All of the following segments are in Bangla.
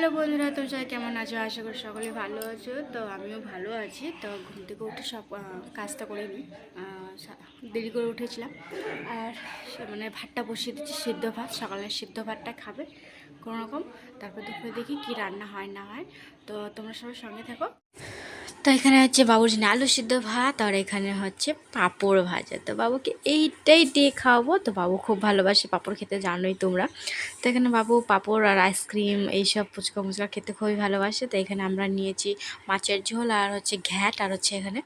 হ্যালো বন্ধুরা, তোমরা সবাই কেমন আছো? আশা করি সকলে ভালো আছো। তো আমিও ভালো আছি। তো ঘুম থেকে উঠে সব কাজটা করে নিই। দেরি করে উঠেছিলাম। আর মানে ভাতটা বসিয়ে দিচ্ছি, সিদ্ধ ভাত। সকালের সিদ্ধ ভাতটা খাবে, কোনো রকম। তারপর দুপুরে দেখি কি রান্না হয়, না হয়। তো তোমরা সবাই সঙ্গে থাকো। তো এখানে হচ্ছে বাবুর জন্য আলু সিদ্ধ ভাত, আর এখানে হচ্ছে পাঁপড় ভাজা। তো বাবুকে এইটাই দিয়ে খাওয়াবো। তো বাবু খুব ভালোবাসে পাঁপড় খেতে, জানোই তোমরা। তো এখানে বাবু পাঁপড় আর আইসক্রিম, এইসব ফুচকা মুচকা খেতে খুবই ভালোবাসে। তো এখানে আমরা নিয়েছি মাছের ঝোল আর হচ্ছে ঘ্যাট, আর হচ্ছে এখানে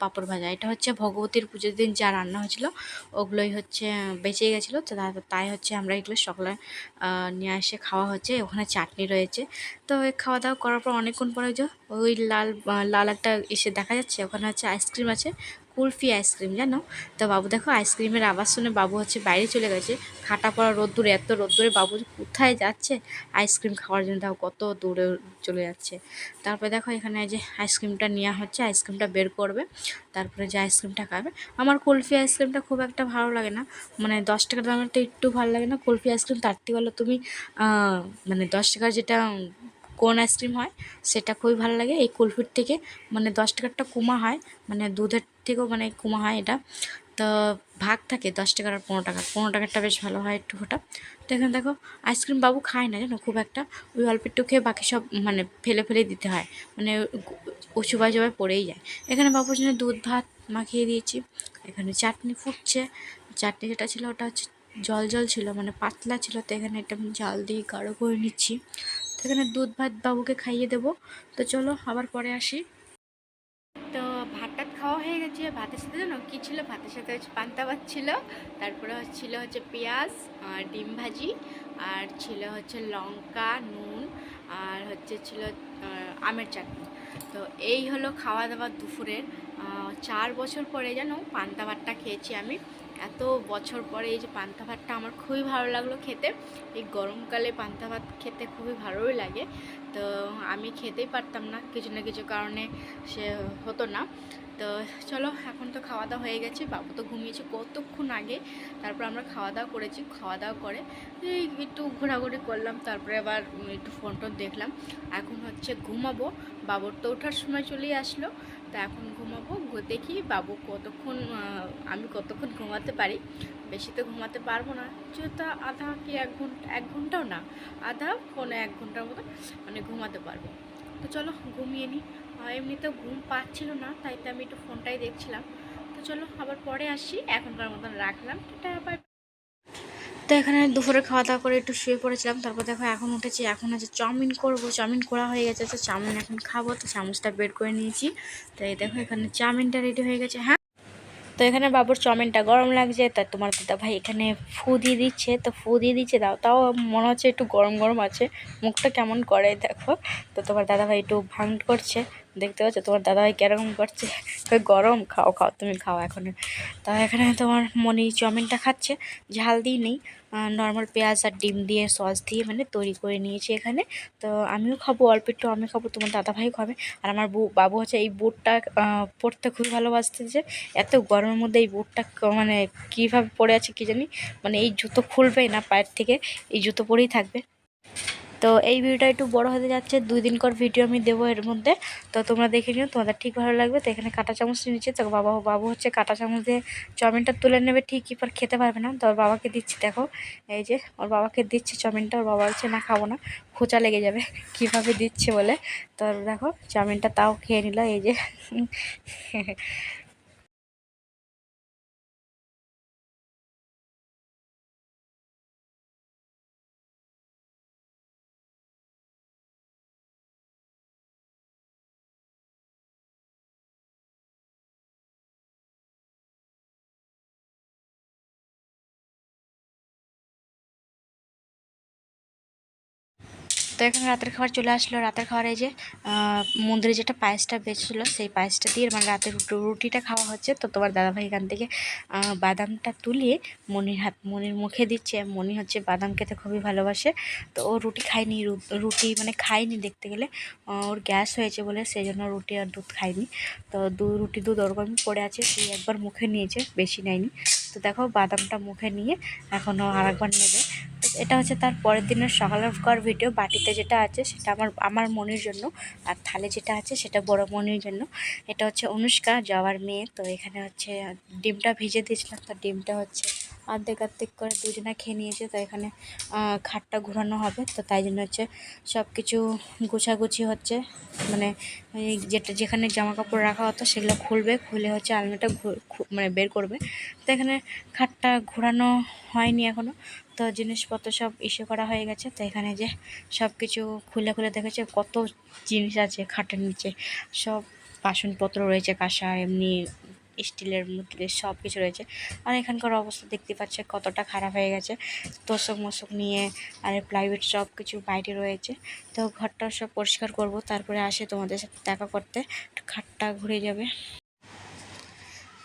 পাঁপড় ভাজা। এটা হচ্ছে ভগবতীর পুজোর দিন যা রান্না হয়েছিল, ওগুলোই হচ্ছে, বেঁচে গেছিল। তো তাই হচ্ছে আমরা এগুলো সকালে নিয়ে এসে খাওয়া হচ্ছে। ওখানে চাটনি রয়েছে। তো ওই খাওয়া দাওয়া করার পর অনেকক্ষণ পরে ওই লাল লাল একটা এসে দেখা যাচ্ছে। ওখানে হচ্ছে আইসক্রিম আছে। কুলফি আইসক্রিম, জানো? তো বাবু, দেখো, আইসক্রিমের আওয়াজ শুনে বাবু হচ্ছে বাইরে চলে গেছে। খাটা পড়া রোদ্দুরে, এত রোদ্দুরে বাবু কোথায় যাচ্ছে? আইসক্রিম খাওয়ার জন্য, দেখো, কত দূরে চলে যাচ্ছে। তারপরে দেখো, এখানে যে আইসক্রিমটা নেওয়া হচ্ছে, আইসক্রিমটা বের করবে। তারপরে যে আইসক্রিমটা খাবে। আমার কুলফি আইসক্রিমটা খুব একটা ভালো লাগে না। মানে দশ টাকার দামেরটা একটু ভালো লাগে না। কুলফি আইসক্রিম তার থেকে তুমি মানে দশ টাকার যেটা কোন আইসক্রিম হয়, সেটা খুবই ভালো লাগে। এই কুলফির থেকে মানে দশ টাকারটা কুমা হয় মানে দুধের থেকেও মানে কুমা হয় এটা। তো ভাগ থাকে দশ টাকার আর পনেরো টাকার। পনেরো টাকারটা বেশ ভালো হয় একটু ওটা তো এখানে দেখো আইসক্রিম বাবু খায় না জানো? খুব একটা। ওই অল্প একটু খেয়ে বাকি সব মানে ফেলে ফেলে দিতে হয়। মানে উঁচু বাই জবাই পড়েই যায়। এখানে বাবুর জন্য দুধ, ভাত মাখিয়ে দিয়েছি। এখানে চাটনি ফুটছে। চাটনি যেটা ছিল ওটা হচ্ছে জল জল ছিল মানে পাতলা ছিল। তো এখানে একটা জাল দিয়ে গাঢ় করে নিচ্ছি। তো এখানে দুধ ভাত বাবুকে খাইয়ে দেবো। তো চলো, আবার পরে আসি। তো ভাত টাত খাওয়া হয়ে গেছে। ভাতের সাথে জানো কী ছিল? ভাতের সাথে হচ্ছে পান্তা ভাত ছিল। তারপরে ছিল হচ্ছে পেঁয়াজ, আর ডিম ভাজি, আর ছিল হচ্ছে লঙ্কা, নুন, আর হচ্ছে ছিল আমের চাটনি। তো এই হলো খাওয়া দাওয়া দুপুরের। চার বছর পরে যেন পান্তা ভাতটা খেয়েছি আমি। এত বছর পরে এই যে পান্তা ভাতটা আমার খুবই ভালো লাগল খেতে। এই গরমকালে পান্তা ভাত খেতে খুবই ভালোই লাগে। তো আমি খেতেই পারতাম না, কিছু না কিছু কারণে সে হতো না। তো চলো, এখন তো খাওয়া দাওয়া হয়ে গেছে, বাবু তো ঘুমিয়েছে কতক্ষণ আগে। তারপর আমরা খাওয়া দাওয়া করেছি, খাওয়া দাওয়া করে এই একটু ঘোরাঘুরি করলাম, তারপরে আবার একটু ফোন টোন দেখলাম। এখন হচ্ছে ঘুমাবো, বাবুর তো ওঠার সময় চলেই আসলো। তা এখন ঘুমাবো দেখি বাবু কতক্ষণ আমি কতক্ষণ ঘুমাতে পারি? বেশি তো ঘুমাতে পারব না। যেহেতু আধা কি এক ঘণ্টা, এক ঘন্টাও না, আধা পৌনে এক ঘণ্টার মতো মানে ঘুমাতে পারব। তো চলো ঘুমিয়ে নিই এমনিতেও ঘুম পাচ্ছিল না, তাই তো আমি একটু ফোনটাই দেখছিলাম। তো চলো আবার পরে আসি, এখনকার মতন রাখলাম। টাটা বাই তো এখানে দুপুরে খাওয়া দাওয়া করে একটু শুয়ে পড়েছিলাম, তারপর দেখো এখন উঠেছি, এখন আছে চাউমিন করব, চাউমিন করা হয়ে গেছে, তো চাউমিন এখন খাব, তো চামচটা বের করে নিয়েছি। তো এই দেখো এখানে চাউমিনটা রেডি হয়ে গেছে হ্যাঁ? তো এখানে বাবুর চাউমিনটা গরম লাগছে, তা তোমার দাদা ভাই এখানে ফু দিয়ে দিচ্ছে, তো ফু দিয়ে দিচ্ছে, দাও, তাও মনে হচ্ছে একটু গরম গরম আছে, মুখটা কেমন করে দেখো, তো তোমার দাদা ভাই একটু ভাঙ করছে দেখতে পাচ্ছ? তোমার দাদা ভাই কেরকম করছে? গরম? খাও খাও, তুমি খাও এখন। তা এখানে তোমার মনি চাউমিনটা খাচ্ছে। ঝাল দিই নেই। নর্মাল পেঁয়াজ আর ডিম দিয়ে সস দিয়ে মানে তৈরি করে নিয়েছি এখানে। তো আমিও খাব, অল্প একটু আমি খাব, তোমার দাদা ভাই খাবে। আর আমার বাবু হচ্ছে এই বুটটা পরতে খুবই ভালোবাসতেছে এত গরমের মধ্যে এই বুটটা মানে কীভাবে পড়ে আছে কি জানি? মানে এই জুতো খুলবেই না পায়ের থেকে, এই জুতো পরেই থাকবে। তো এই ভিডিওটা একটু বড় হতে যাচ্ছে, দুই দিন কর ভিডিও আমি দেবো এর মধ্যে। তো তোমরা দেখে নিও, তোমাদের ঠিক ভালো লাগবে। তো এখানে কাঁটা চামচ নিচ্ছে। তো বাবা, বাবু হচ্ছে কাঁটা চামচ দিয়ে চাউমিনটা তুলে নেবে ঠিকই পর খেতে পারবে না। তো ওর বাবাকে দিচ্ছি, দেখো, এই যে ওর বাবাকে দিচ্ছে চাউমিনটা। ওর বাবা হচ্ছে না, খাব না, খোঁচা লেগে যাবে, কীভাবে দিচ্ছে বলে? তো দেখো, চাউমিনটা তাও খেয়ে নিল, এই যে। তো এখন রাতের খাবার চলে আসলো। রাতের খাবার যে মন্দিরে যেটা পায়েসটা বেঁচেছিলো, সেই পায়েসটা দিয়ে মানে রাতের রুটিটা খাওয়া হচ্ছে। তো তোমার দাদাভাই এখান থেকে বাদামটা তুলিয়ে মনির হাত, মনির মুখে দিচ্ছে। মনি হচ্ছে বাদাম খেতে খুবই ভালোবাসে। তো ও রুটি খায়নি রুটি মানে খায়নি দেখতে গেলে। ওর গ্যাস হয়েছে বলে সেই জন্য রুটি আর দুধ খায়নি। তো দু, রুটি, দুধ ওরকমই পড়ে আছে সেই একবার মুখে নিয়েছে, বেশি নেয়নি। তো দেখো বাদামটা মুখে নিয়ে এখনও আর একবার নেবে। এটা হচ্ছে তার পরের দিনের সকালকার ভিডিও বাটিতে যেটা আছে সেটা আমার আমার মনির জন্য আর থালে যেটা আছে সেটা বড় মনির জন্য। এটা হচ্ছে অনুষ্কা যাওয়ার মেয়ে। তো এখানে হচ্ছে ডিমটা ভিজে দিয়েছিলাম, তো ডিমটা হচ্ছে অর্ধেক অর্ধেক করে দুজনে খেয়ে নিয়েছে, তো এখানে খাটটা ঘোরানো হবে, তো তাই জন্য হচ্ছে সব কিছু গোছাগুছি হচ্ছে মানে যেটা, যেখানে জামা কাপড় রাখা হতো সেগুলো খুলবে, খুলে হচ্ছে আলমারিটা মানে বের করবে। তো এখানে খাটটা ঘোরানো হয়নি এখনও তো জিনিসপত্র সব ইস্যু করা হয়ে গেছে, তো এখানে যে সব কিছু খুলে খুলে দেখেছে, কত জিনিস আছে খাটের নিচে, সব বাসনপত্র রয়েছে কাঁসা, এমনি স্টিলের মধ্যে সব কিছু রয়েছে। আর এখানকার অবস্থা দেখতে পাচ্ছে কতটা খারাপ হয়ে গেছে। তোষক মোষক নিয়ে আর প্লাইউড সব কিছু বাইরে রয়েছে। তো ঘরটা সব পরিষ্কার করব, তারপরে আসে তোমাদের সাথে দেখা করতে। খাটটা ঘুরে যাবে।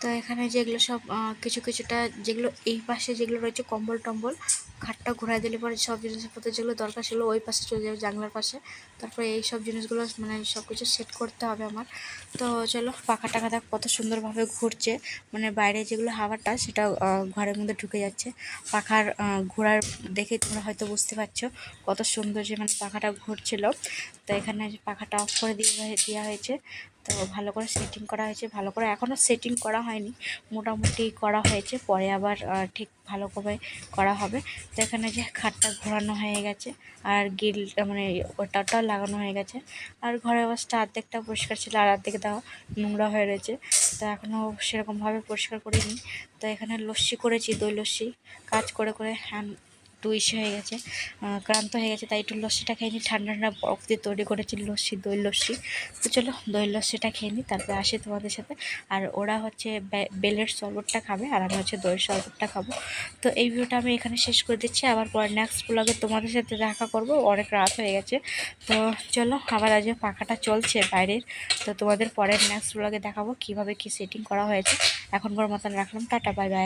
তো এখানে যেগুলো সব কিছু কিছুটা যেগুলো এই পাশে যেগুলো রয়েছে, কম্বল টম্বল, খাটটা ঘোরায় দিলে পরে সব জিনিসপত্র যেগুলো দরকার সেগুলো ওই পাশে চলে যাবে, জানলার পাশে। তারপরে এই সব জিনিসগুলো মানে সব কিছু সেট করতে হবে আমার। তো চলো, পাখা টাকা দেখ কত সুন্দরভাবে ঘুরছে। মানে বাইরে যেগুলো হাওয়াটা, সেটা ঘরের মধ্যে ঢুকে যাচ্ছে। পাখার ঘোরার দেখে তোমরা হয়তো বুঝতে পারছ কত সুন্দর যে মানে পাখাটা ঘুরছিল। তো এখানে পাখাটা অফ করে দিয়ে দেওয়া হয়েছে। তো ভালো করে সেটিং করা হয়েছে, ভালো করে এখনও সেটিং করা হয়নি, মোটামুটি করা হয়েছে, পরে আবার ঠিক ভালো করে করা হবে। তো এখানে যে খাটটা ঘোরানো হয়ে গেছে, আর গিল মানে ওটাটাও লাগানো হয়ে গেছে। আর ঘরের অবস্থা অর্ধেকটা পরিষ্কার ছিল, আর অর্ধেক দেওয়া নোংরা হয়ে রয়েছে। তো এখনও সেরকমভাবে পরিষ্কার করিনি। তো এখানে লস্যি করেছি, দই লস্যি, কাজ করে করে হ্যান একটু ইসে হয়ে গেছে ক্লান্ত হয়ে গেছে, তাই একটু লস্যিটা খেয়ে নিই। ঠান্ডা ঠান্ডা বরফ দিয়ে তৈরি করেছি, লস্যি, দই লস্যি। তো চলো, দই লস্যিটা খেয়ে নিই, তারপরে আসি তোমাদের সাথে। আর ওরা হচ্ছে বেলের শরবতটা খাবে, আর আমি হচ্ছে দইয়ের শরবতটা খাব। তো এই ভিডিওটা আমি এখানে শেষ করে দিচ্ছি। আবার পরে নেক্সট ব্লগে তোমাদের সাথে দেখা করব। অনেক রাত হয়ে গেছে। তো চলো, আবার আজ পাখাটা চলছে বাইরের। তো তোমাদের পরের নেক্সট ব্লগে দেখাবো কীভাবে কি সেটিং করা হয়েছে। এখনকার মতন রাখলাম। Tata bye bye